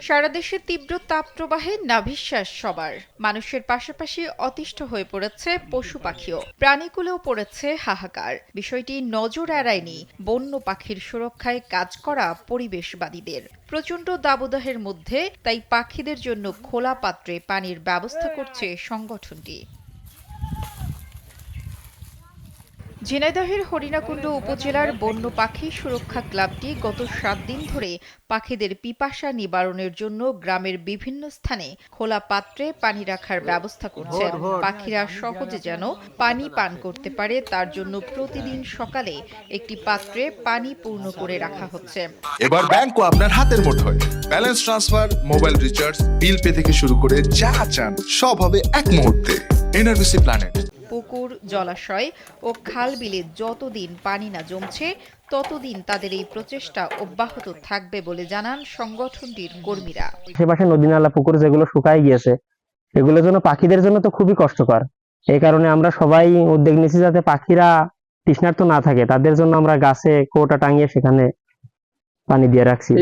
সারা দেশে তীব্র তাপপ্রবাহে নাভিশ্বাস সবার। মানুষের পাশাপাশি অতিষ্ঠ হয়ে পড়েছে পশু পাখিও। প্রাণীকুলেও পড়েছে হাহাকার। বিষয়টি নজর এড়ায়নি বন্য পাখির সুরক্ষায় কাজ করা পরিবেশবাদীদের। প্রচণ্ড দাবদাহের মধ্যে তাই পাখিদের জন্য খোলা পাত্রে পানির ব্যবস্থা করছে সংগঠনটি। ঝিনাইদহের হরিণাকুণ্ড উপজেলার বন্য পাখি সুরক্ষা ক্লাবটি গত সাত দিন ধরে পাখিদের পিপাসা নিবারণের জন্য গ্রামের বিভিন্ন স্থানে খোলা পাত্রে পানি রাখার ব্যবস্থা করছে। পাখিরা সহজে যেন পানি পান করতে পারে তার জন্য প্রতিদিন সকালে একটি পাত্রে পানি পূর্ণ করে রাখা হচ্ছে। এবার ব্যাংক আপনার হাতের মুঠোয়। Balance transfer mobile recharge bill pay থেকে শুরু করে যা চান সব হবে এক মুহূর্তে। NRBC planet. জলাশয় ও খাল বিলে যতদিন পানি না জমছে ততদিন তাদের এই প্রচেষ্টা অব্যাহত থাকবে বলে জানান সংগঠনটির কর্মীরা। আশেপাশে নদী নালা পুকুর যেগুলো শুকায় গিয়েছে এগুলোর জন্য পাখিদের জন্য তো খুবই কষ্টকর। এই কারণে আমরা সবাই উদ্যোগ নিয়েছি যাতে পাখিরা তৃষ্ণার্ত না থাকে। তাদের জন্য আমরা গাছে কোটা টাঙিয়ে সেখানে পানি দিয়ে রাখছি।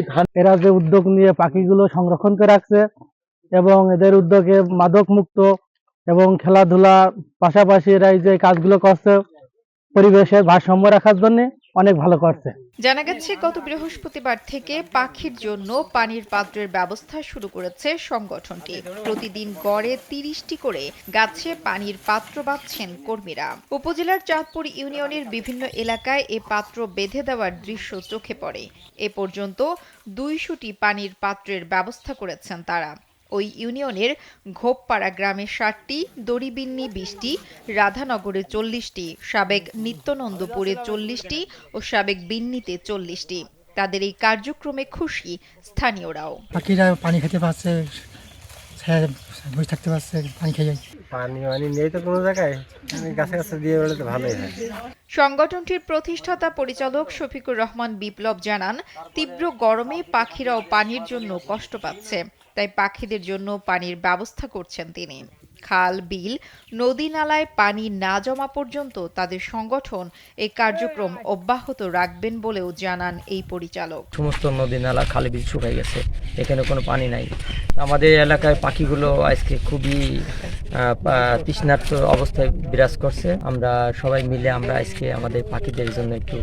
এরা যে উদ্যোগ নিয়ে পাখিগুলো সংরক্ষণ করে রাখছে এবং এদের উদ্যোগে মাদক মুক্ত এবং খেলাধুলা পাশাপাশি এরা এই যে কাজগুলো করছে, পরিবেশের ভারসাম্য রাখার জন্য অনেক ভালো করছে। জানা গেছে, গত বৃহস্পতিবার থেকে পাখির জন্য পানির পাত্রের ব্যবস্থা শুরু করেছে সংগঠনটি। প্রতিদিন গড়ে তিরিশটি করে গাছে পানির পাত্র বাঁধছেন কর্মীরা। উপজেলার চাঁদপুর ইউনিয়নের বিভিন্ন এলাকায় এ পাত্র বেঁধে দেওয়ার দৃশ্য চোখে পড়ে। এ পর্যন্ত দুইশোটি পানির পাত্রের ব্যবস্থা করেছেন তারা। ওই ইউনিয়নের ঘোপপাড়া গ্রামে ষাটটি দড়িবিন্নি বিশটি, রাধানগরে চল্লিশটি, সাবেক নিত্যনন্দপুরে চল্লিশটি ও সাবেক বিন্নিতে চল্লিশটি। তাদের এই কার্যক্রমে খুশি স্থানীয়রাও। পাখিরা পানি খেতে পাচ্ছে বসে থাকতে পারছে পানি খেয়ে পানি পানি নেই তো কোনো জায়গায়। গাছে গাছে দিয়ে বেড়ে তো ভালোই হয়। সংগঠনটির প্রতিষ্ঠাতা পরিচালক শফিকুর রহমান বিপ্লব জানান তীব্র গরমে পাখিরাও পানির জন্য কষ্ট পাচ্ছে। তাই পাখিদের জন্য পানির ব্যবস্থা করছেন তিনি। খাল বিল নদী নালায় পানি না জমা পর্যন্ত তাদের সংগঠন এই কার্যক্রম অব্যাহত রাখবেন বলেও জানান এই পরিচালক। সমস্ত নদী নালা খাল বিল শুকাই গেছে। এখানে কোনো পানি নাই। আমাদের এলাকায় পাখিগুলো আজকে খুবই তৃষ্ণার্ত অবস্থায় বিরাজ করছে আমরা সবাই মিলে আমরা আজকে আমাদের পাখিদের জন্য একটু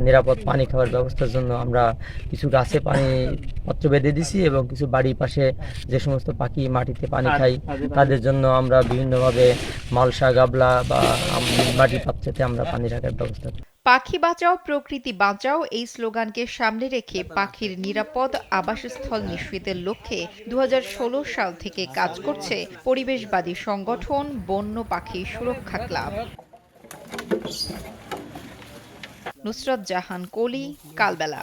নিরাপদ পানি খাওয়ার ব্যবস্থার জন্য আমরা কিছু গাছে পানি পত্র বেঁধে দিছি এবং কিছু বাড়ির পাশে যে সমস্ত পাখি মাটিতে পানি খাই তাদের জন্য আমরা বিভিন্নভাবে মালসা গাবলা বা মাটির পাত্রেতে আমরা পানি রাখার ব্যবস্থা করি। পাখি বাঁচাও, প্রকৃতি বাঁচাও এই স্লোগানকে সামনে রেখে পাখির নিরাপদ আবাসস্থল নিশ্চিতের লক্ষ্যে দু হাজার ষোলো সাল থেকে কাজ করছে পরিবেশবাদী সংগঠন বন্য পাখি সুরক্ষা ক্লাব। নুসরত জাহান কলি কালবেলা।